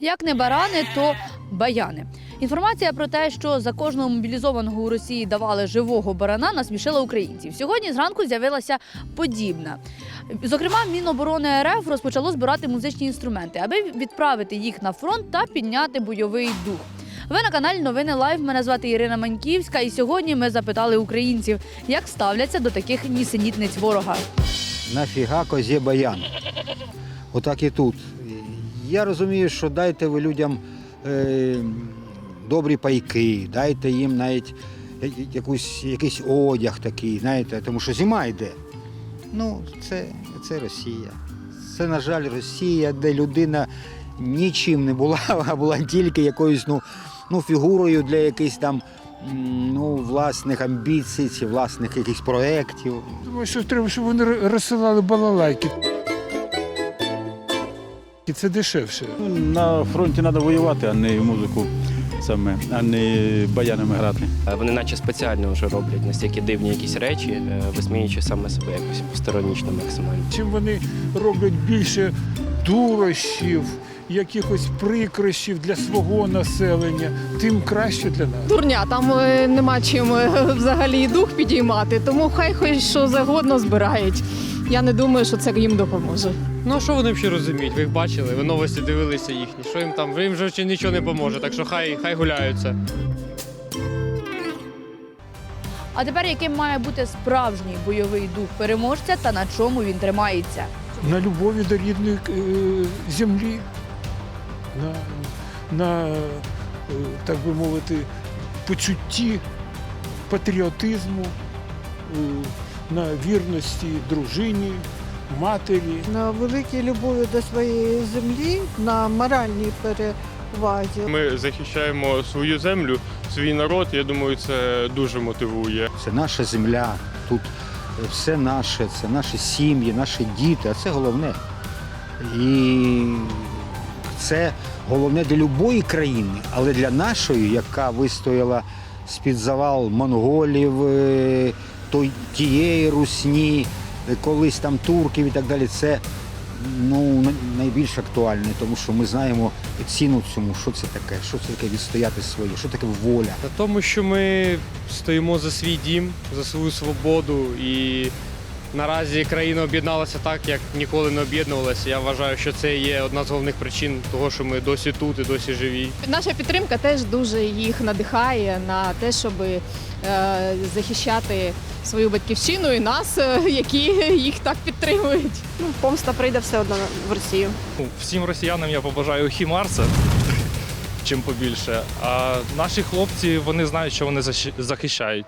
Як не барани, то баяни. Інформація про те, що за кожного мобілізованого у Росії давали живого барана, насмішила українців. Сьогодні зранку з'явилася подібна. Зокрема, Міноборони РФ розпочало збирати музичні інструменти, аби відправити їх на фронт та підняти бойовий дух. Ви на каналі Новини Лайв. Мене звати Ірина Маньківська, і сьогодні ми запитали українців, як ставляться до таких нісенітниць ворога. Нафіга козє баян. Отак і тут. Я розумію, що дайте ви людям е, добрі пайки, дайте їм навіть якусь, якийсь одяг такий, знаєте, тому що зима йде. Ну, це, це Росія. Це, на жаль, Росія, де людина нічим не була, а була тільки якоюсь ну, ну, фігурою для якихось там ну, власних амбіцій, чи власних якихось проєктів. Думаю, що треба, щоб вони розсилали балалайки. І це дешевше. Ну, На фронті треба воювати, а не музику саме, а не баянами грати. Вони наче спеціально вже роблять настільки дивні якісь речі, е, висміюючи саме себе якось посторонічно максимально. Чим вони роблять більше дурощів, якихось прикрощів для свого населення, тим краще для нас. Дурня, там е, нема чим е, взагалі дух підіймати, тому хай хоч що завгодно збирають. Я не думаю, що це їм допоможе. Ну а що вони взагалі розуміють? Ви їх бачили, ви новості дивилися їхні. Що їм там? Їм вже нічого не поможе, так що хай хай гуляються. А тепер яким має бути справжній бойовий дух переможця та на чому він тримається? На любові до рідної е, землі, на, на е, так би мовити, почутті патріотизму, е, на вірності дружині, матері. на великій любові до своєї землі, на моральній перевазі. Ми захищаємо свою землю, свій народ. Я думаю, це дуже мотивує. Це наша земля, тут все наше, це наші сім'ї, наші діти, а це головне. І це головне для будь-якої країни, але для нашої, яка вистояла з-під завал монголів, е, той, тієї русні, колись там турків і так далі, це ну, найбільш актуальне, тому що ми знаємо ціну цьому, що це таке, що це таке відстояти своє, що таке воля. Та тому, що ми стоїмо за свій дім, за свою свободу і наразі країна об'єдналася так, як ніколи не об'єднувалася. Я вважаю, що це є одна з головних причин того, що ми досі тут і досі живі. Наша підтримка теж дуже їх надихає на те, щоб е, захищати свою батьківщину і нас, е, які їх так підтримують. Ну, помста прийде все одно в Росію. Ну, Всім росіянам я побажаю хімарса, чим побільше. А наші хлопці вони знають, що вони захищають.